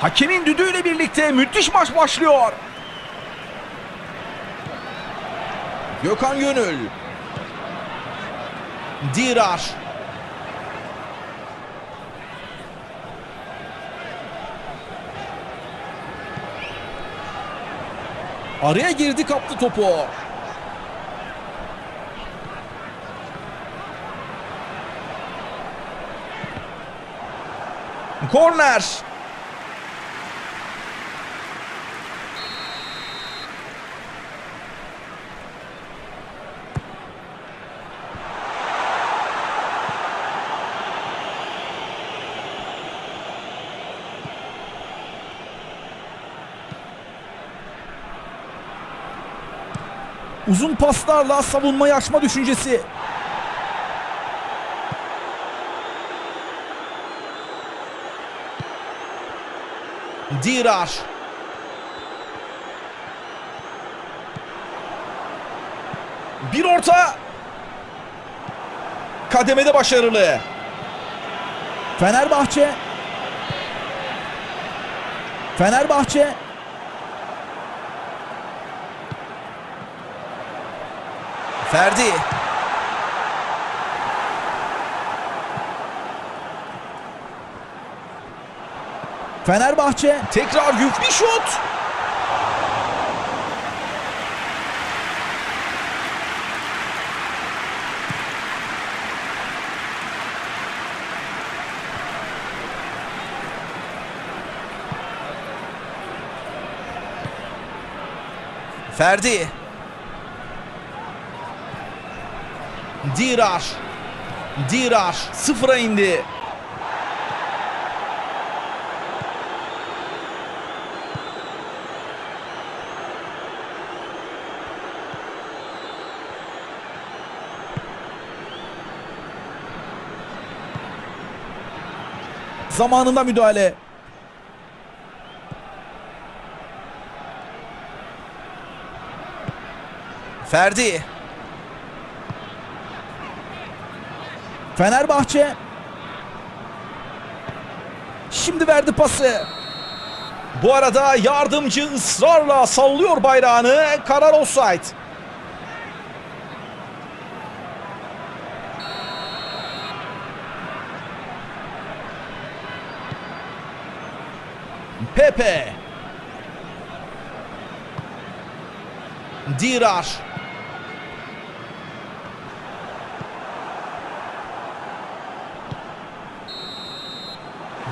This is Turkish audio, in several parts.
Hakemin düdüğüyle birlikte müthiş maç başlıyor. Gökhan Gönül. Dirar. Araya girdi kaptı topu. Korner. Uzun paslarla savunmayı açma düşüncesi. Dirar. Bir orta. Kademede başarılı. Fenerbahçe. Fenerbahçe. Ferdi. Fenerbahçe tekrar yüklü şut. Ferdi. Dirar. Dirar sıfıra indi. Zamanında müdahale. Ferdi. Fenerbahçe. Şimdi verdi pası. Bu arada yardımcı ısrarla sallıyor bayrağını. Karar offside. Pepe. Dirar.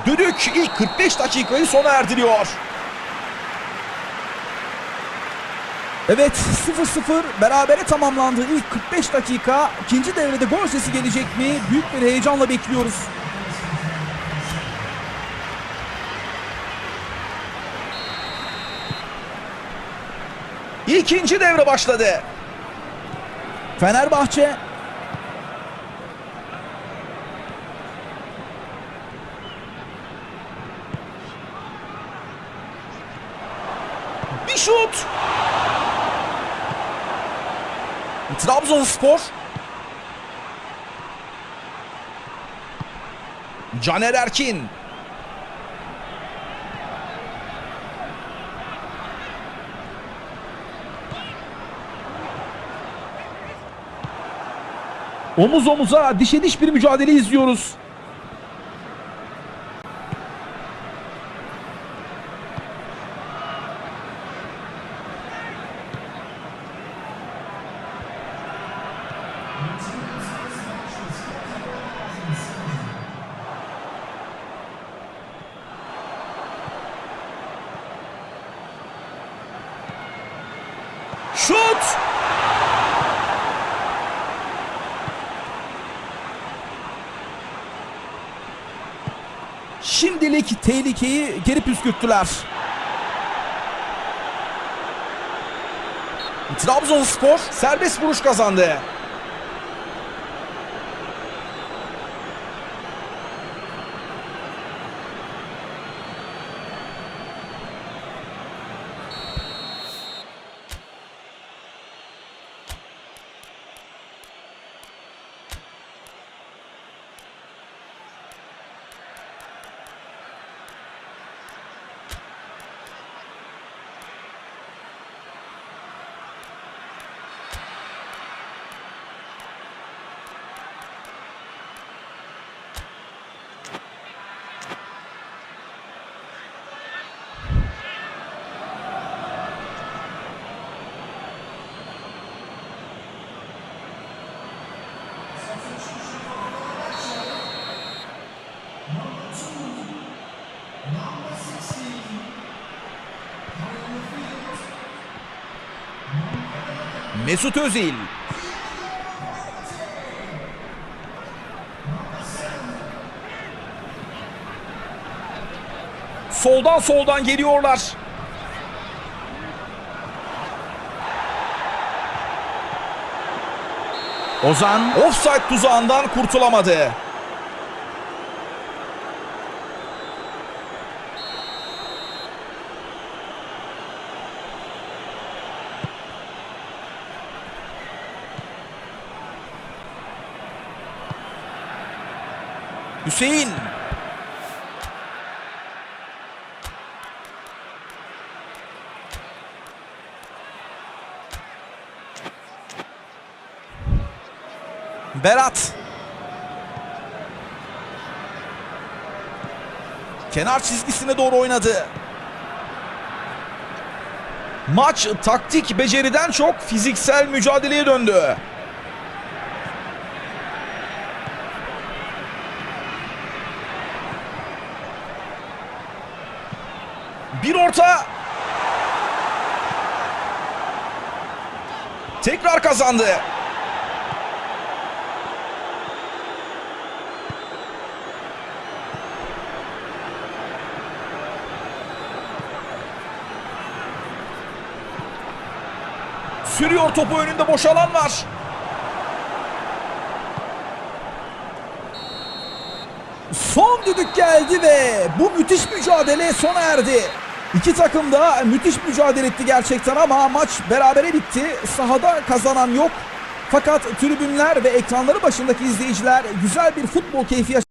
Düdük ilk 45 dakikayı sona erdiriyor. Evet 0-0 berabere tamamlandı ilk 45 dakika. İkinci devrede gol sesi gelecek mi? Büyük bir heyecanla bekliyoruz. İkinci devre başladı. Fenerbahçe Bir şut. Trabzonspor. Caner Erkin. Omuz omuza dişe diş bir mücadele izliyoruz. Şut! Şimdilik tehlikeyi geri püskürttüler. Trabzonspor serbest vuruş kazandı. Mesut Özil. Soldan soldan geliyorlar. Ozan Offside tuzağından kurtulamadı. Hüseyin. Berat. Kenar çizgisine doğru oynadı. Maç taktik beceriden çok fiziksel mücadeleye döndü. Bir orta. Tekrar kazandı. Sürüyor topu önünde boş alan var. Son düdük geldi ve bu müthiş mücadele sona erdi. İki takım da müthiş mücadele etti gerçekten ama maç berabere bitti. Sahada kazanan yok. Fakat tribünler ve ekranları başındaki izleyiciler güzel bir futbol keyfi yaşadı.